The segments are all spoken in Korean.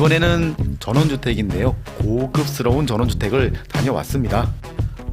이번에는 전원주택인데요. 고급스러운 전원주택을 다녀왔습니다.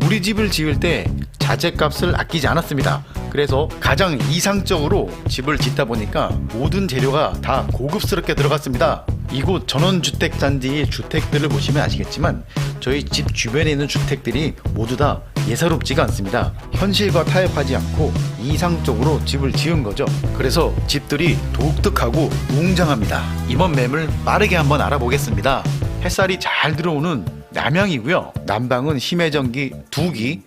우리 집을 지을 때 자재값을 아끼지 않았습니다. 그래서 가장 이상적으로 집을 짓다 보니까 모든 재료가 다 고급스럽게 들어갔습니다. 이곳 전원주택 단지의 주택들을 보시면 아시겠지만 저희 집 주변에 있는 주택들이 모두 다 예사롭지가 않습니다. 현실과 타협하지 않고 이상적으로 집을 지은 거죠. 그래서 집들이 독특하고 웅장합니다. 이번 매물 빠르게 한번 알아보겠습니다. 햇살이 잘 들어오는 남향이고요. 남방은 심해전기 2기,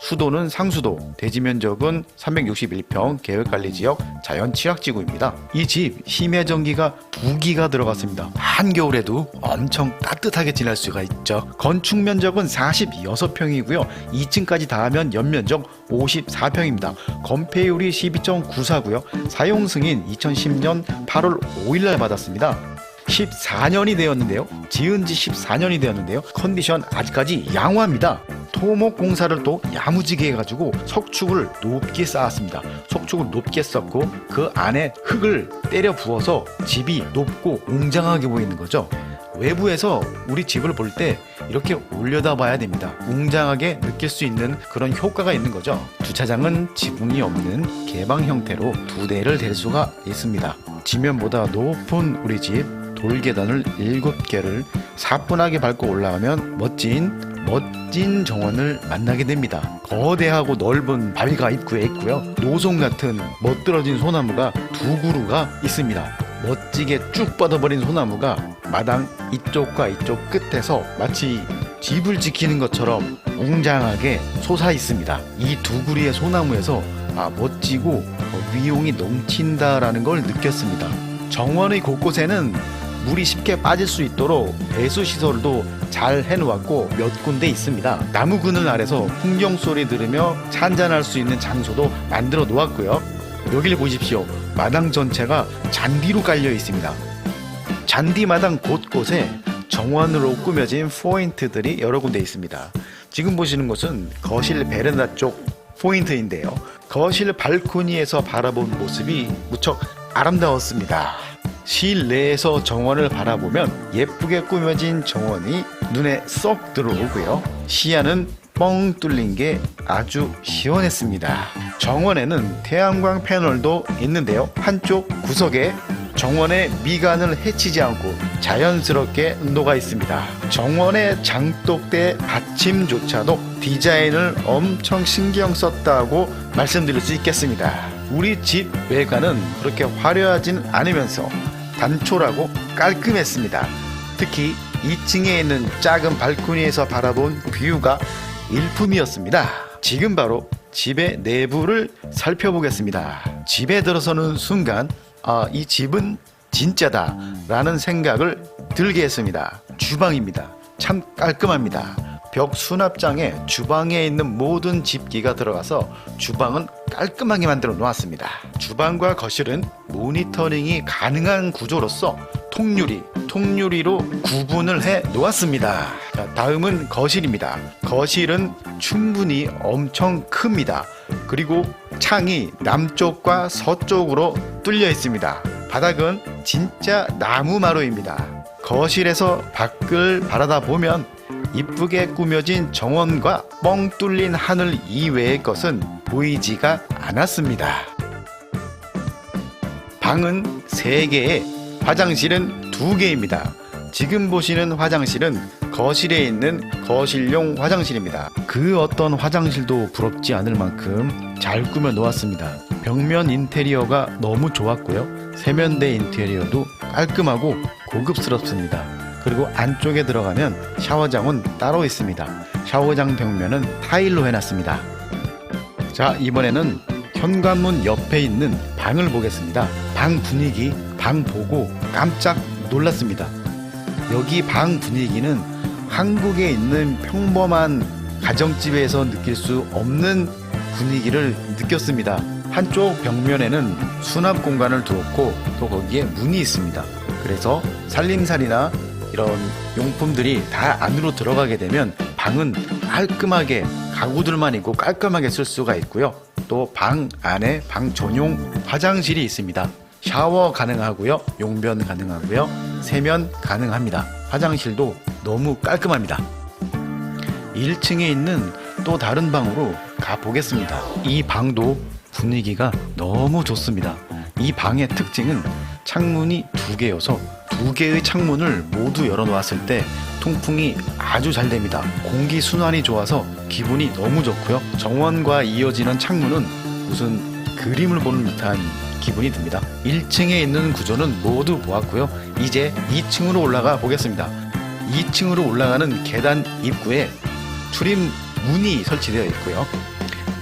수도는 상수도, 대지 면적은 361평 계획관리지역 자연취약지구입니다. 이 집 심해전기가 2기가 들어갔습니다. 한겨울에도 엄청 따뜻하게 지낼 수가 있죠. 건축 면적은 46평이고요. 2층까지 다 하면 연면적 54평입니다. 건폐율이 12.94고요. 사용 승인 2010년 8월 5일날 받았습니다. 14년이 되었는데요. 지은 지 14년이 되었는데요. 컨디션 아직까지 양호합니다. 토목 공사를 또 야무지게 해가지고 석축을 높게 쌓았습니다. 석축을 높게 쌓고 그 안에 흙을 때려 부어서 집이 높고 웅장하게 보이는 거죠. 외부에서 우리 집을 볼 때 이렇게 올려다 봐야 됩니다. 웅장하게 느낄 수 있는 그런 효과가 있는 거죠. 주차장은 지붕이 없는 개방 형태로 두 대를 댈 수가 있습니다. 지면보다 높은 우리 집 돌계단을 7개를 사뿐하게 밟고 올라가면 멋진 멋진 정원을 만나게 됩니다. 거대하고 넓은 바위가 입구에 있고요. 노송 같은 멋들어진 소나무가 두 그루가 있습니다. 멋지게 쭉 뻗어버린 소나무가 마당 이쪽과 이쪽 끝에서 마치 집을 지키는 것처럼 웅장하게 솟아 있습니다. 이 두 그루의 소나무에서 아, 멋지고 어, 위용이 넘친다라는 걸 느꼈습니다. 정원의 곳곳에는 물이 쉽게 빠질 수 있도록 배수 시설도 잘 해놓았고 몇 군데 있습니다. 나무 그늘 아래서 풍경 소리 들으며 찬잔할 수 있는 장소도 만들어 놓았고요. 여기를 보십시오. 마당 전체가 잔디로 깔려 있습니다. 잔디 마당 곳곳에 정원으로 꾸며진 포인트들이 여러 군데 있습니다. 지금 보시는 곳은 거실 베란다 쪽 포인트인데요. 거실 발코니에서 바라본 모습이 무척 아름다웠습니다. 실내에서 정원을 바라보면 예쁘게 꾸며진 정원이 눈에 쏙 들어오고요. 시야는 뻥 뚫린 게 아주 시원했습니다. 정원에는 태양광 패널도 있는데요. 한쪽 구석에 정원의 미간을 해치지 않고 자연스럽게 녹아 있습니다. 정원의 장독대 받침조차도 디자인을 엄청 신경 썼다고 말씀드릴 수 있겠습니다. 우리 집 외관은 그렇게 화려하진 않으면서 단촐하고 깔끔했습니다. 특히 2층에 있는 작은 발코니에서 바라본 뷰가 일품이었습니다. 지금 바로 집의 내부를 살펴보겠습니다. 집에 들어서는 순간 아, 이 집은 진짜다 라는 생각을 들게 했습니다. 주방입니다. 참 깔끔합니다. 벽 수납장에 주방에 있는 모든 집기가 들어가서 주방은 깔끔하게 만들어 놓았습니다. 주방과 거실은 모니터링이 가능한 구조로서 통유리, 통유리로 구분을 해 놓았습니다. 자, 다음은 거실입니다. 거실은 충분히 엄청 큽니다. 그리고 창이 남쪽과 서쪽으로 뚫려 있습니다. 바닥은 진짜 나무 마루입니다. 거실에서 밖을 바라다 보면 이쁘게 꾸며진 정원과 뻥 뚫린 하늘 이외의 것은 보이지가 않았습니다. 방은 3개에 화장실은 2개입니다. 지금 보시는 화장실은 거실에 있는 거실용 화장실입니다. 그 어떤 화장실도 부럽지 않을 만큼 잘 꾸며 놓았습니다. 벽면 인테리어가 너무 좋았고요. 세면대 인테리어도 깔끔하고 고급스럽습니다. 그리고 안쪽에 들어가면 샤워장은 따로 있습니다. 샤워장 벽면은 타일로 해놨습니다. 자, 이번에는 현관문 옆에 있는 방을 보겠습니다. 방 분위기, 방 보고 깜짝 놀랐습니다. 여기 방 분위기는 한국에 있는 평범한 가정집에서 느낄 수 없는 분위기를 느꼈습니다. 한쪽 벽면에는 수납 공간을 두었고 또 거기에 문이 있습니다. 그래서 살림살이나 이런 용품들이 다 안으로 들어가게 되면 방은 깔끔하게 가구들만 있고 깔끔하게 쓸 수가 있고요. 또 방 안에 방 전용 화장실이 있습니다. 샤워 가능하고요. 용변 가능하고요. 세면 가능합니다. 화장실도 너무 깔끔합니다. 1층에 있는 또 다른 방으로 가보겠습니다. 이 방도 분위기가 너무 좋습니다. 이 방의 특징은 창문이 두 개여서 두 개의 창문을 모두 열어놓았을 때 통풍이 아주 잘 됩니다. 공기 순환이 좋아서 기분이 너무 좋고요. 정원과 이어지는 창문은 무슨 그림을 보는 듯한 기분이 듭니다. 1층에 있는 구조는 모두 보았고요. 이제 2층으로 올라가 보겠습니다. 2층으로 올라가는 계단 입구에 출입 문이 설치되어 있고요.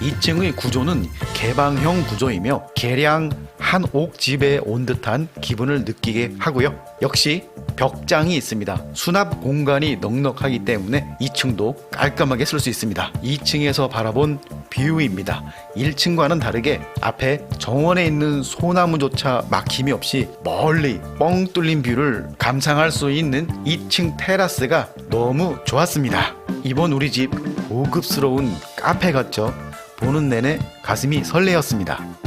2층의 구조는 개방형 구조이며 개량 한 옥집에 온 듯한 기분을 느끼게 하고요. 역시 벽장이 있습니다. 수납 공간이 넉넉하기 때문에 2층도 깔끔하게 쓸 수 있습니다. 2층에서 바라본 뷰입니다. 1층과는 다르게 앞에 정원에 있는 소나무조차 막힘이 없이 멀리 뻥 뚫린 뷰를 감상할 수 있는 2층 테라스가 너무 좋았습니다. 이번 우리 집 고급스러운 카페 같죠? 보는 내내 가슴이 설레었습니다.